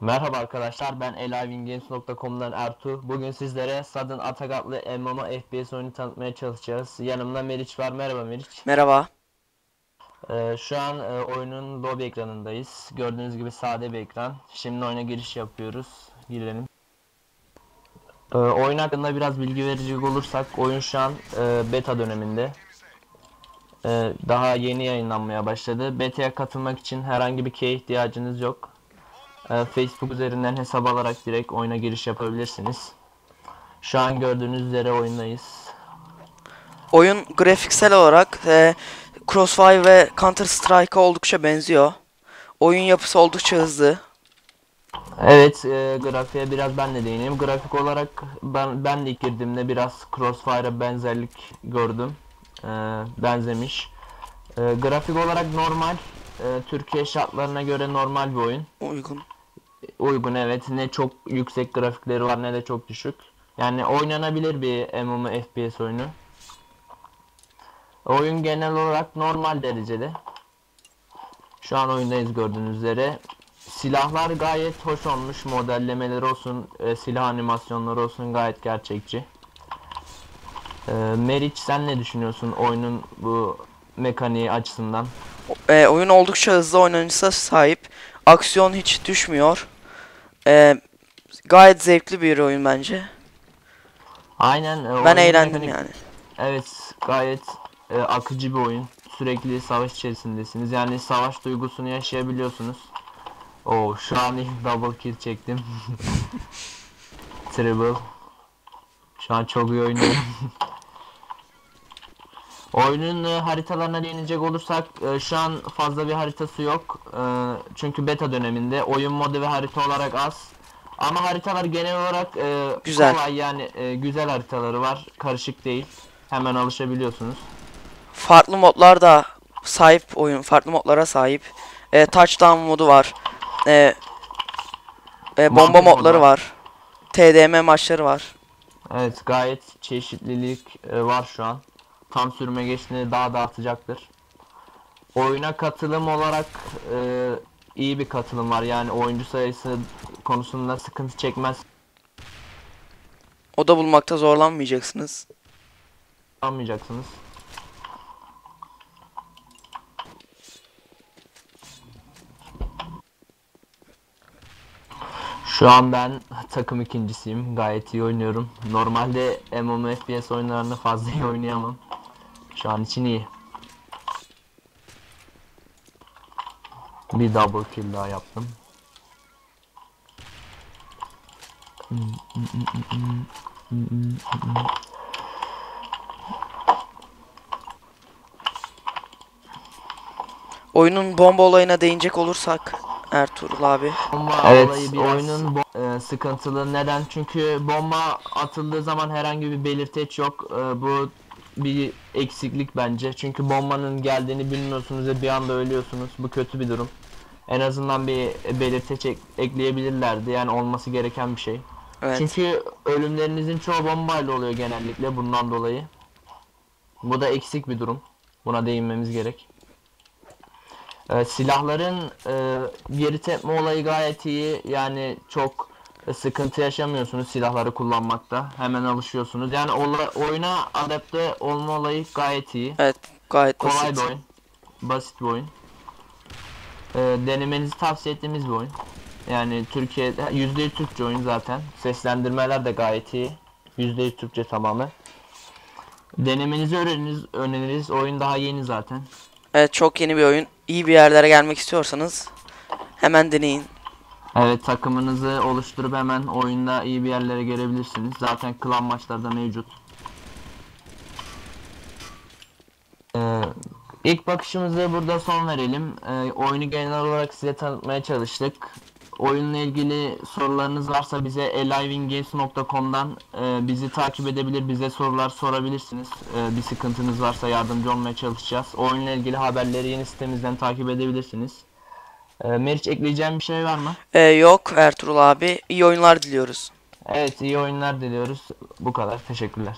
Merhaba arkadaşlar ben elivinggames.com'dan Ertuğ. Bugün sizlere Sudden Attack adlı MMO FPS oyunu tanıtmaya çalışacağız. Yanımda Meriç var. Merhaba Meriç. Merhaba. Ee, şu an e, oyunun lobby ekranındayız. Gördüğünüz gibi sade bir ekran. Şimdi oyuna giriş yapıyoruz. Girelim. Ee, oyun hakkında biraz bilgi verecek olursak oyun şu an e, beta döneminde. Ee, daha yeni yayınlanmaya başladı. Beta'ya katılmak için herhangi bir key ihtiyacınız yok. Ee, Facebook üzerinden hesap alarak direkt oyuna giriş yapabilirsiniz. Şu an gördüğünüz üzere oyundayız. Oyun grafiksel olarak e, Crossfire ve Counter Strike'a oldukça benziyor. Oyun yapısı oldukça hızlı. Evet, e, grafiğe biraz ben de değineyim. Grafik olarak ben, ben de ilk girdiğimde biraz Crossfire'a benzerlik gördüm. E, benzemiş. E, grafik olarak normal. E, Türkiye şartlarına göre normal bir oyun. Uygun. Uygun evet. Ne çok yüksek grafikleri var ne de çok düşük. Yani oynanabilir bir MMO FPS oyunu. Oyun genel olarak normal derecede. Şu an oyundayız gördüğünüz üzere. Silahlar gayet hoş olmuş. Modellemeleri olsun, e, silah animasyonları olsun gayet gerçekçi. E, Meriç sen ne düşünüyorsun oyunun bu mekaniği açısından? E, oyun oldukça hızlı oynanışa sahip. Aksiyon hiç düşmüyor. E, gayet zevkli bir oyun bence. Aynen. e, Ben eğlendim mekanik- yani. Evet, gayet e, akıcı bir oyun. Sürekli savaş içerisindesiniz. Yani savaş duygusunu yaşayabiliyorsunuz. Oo, şu an ilk double kill çektim. Triple. Şu an çok iyi oynuyorum. Oyunun e, haritalarına değinecek olursak e, şu an fazla bir haritası yok. E, çünkü beta döneminde oyun modu ve harita olarak az. Ama haritalar genel olarak e, Güzel. kolay yani e, güzel haritaları var. Karışık değil. Hemen alışabiliyorsunuz. Farklı modlar da sahip oyun. Farklı modlara sahip. E, touchdown modu var. E, e, bomba Mantık modları var. var. TDM maçları var. Evet gayet çeşitlilik e, var şu an. Tam sürme geçtiğinde daha da artacaktır. Oyuna katılım olarak e, iyi bir katılım var. Yani oyuncu sayısı konusunda sıkıntı çekmez Oda bulmakta zorlanmayacaksınız. almayacaksınız. Şu an ben takım ikincisiyim. Gayet iyi oynuyorum. Normalde MMO FPS oyunlarını fazla iyi oynayamam. Şu an için iyi. Bir double kill daha yaptım. Oyunun bomba olayına değinecek olursak Ertuğrul abi. Bomba Evet, olayı biraz- oyunun bo- e, sıkıntılı. Neden? Çünkü bomba atıldığı zaman herhangi bir belirteç yok. E, bu bir eksiklik bence. Çünkü bombanın geldiğini bilmiyorsunuz ve bir anda ölüyorsunuz. Bu kötü bir durum. En azından bir belirteç ek- ekleyebilirlerdi. Yani olması gereken bir şey. Evet. Çünkü ölümlerinizin çoğu bombayla oluyor genellikle bundan dolayı. Bu da eksik bir durum. Buna değinmemiz gerek. Ee, silahların e, geri tepme olayı gayet iyi. Yani çok sıkıntı yaşamıyorsunuz silahları kullanmakta. Hemen alışıyorsunuz. Yani ola- oyuna adapte olma olayı gayet iyi. Evet gayet Kolay basit. bir oyun. Basit bir oyun. Ee, denemenizi tavsiye ettiğimiz bir oyun. Yani Türkiye'de %100 Türkçe oyun zaten. Seslendirmeler de gayet iyi. %100 Türkçe tamamı. Denemenizi öneririz, öneririz. Oyun daha yeni zaten. Evet çok yeni bir oyun. İyi bir yerlere gelmek istiyorsanız hemen deneyin. Evet takımınızı oluşturup hemen oyunda iyi bir yerlere gelebilirsiniz. Zaten klan maçlarda mevcut. Ee, ilk bakışımızı burada son verelim. Ee, oyunu genel olarak size tanıtmaya çalıştık. Oyunla ilgili sorularınız varsa bize elivinggames.com'dan e, bizi takip edebilir, bize sorular sorabilirsiniz. E, bir sıkıntınız varsa yardımcı olmaya çalışacağız. Oyunla ilgili haberleri yeni sitemizden takip edebilirsiniz. E, Meriç ekleyeceğim bir şey var mı? Ee, yok Ertuğrul abi. İyi oyunlar diliyoruz. Evet iyi oyunlar diliyoruz. Bu kadar. Teşekkürler.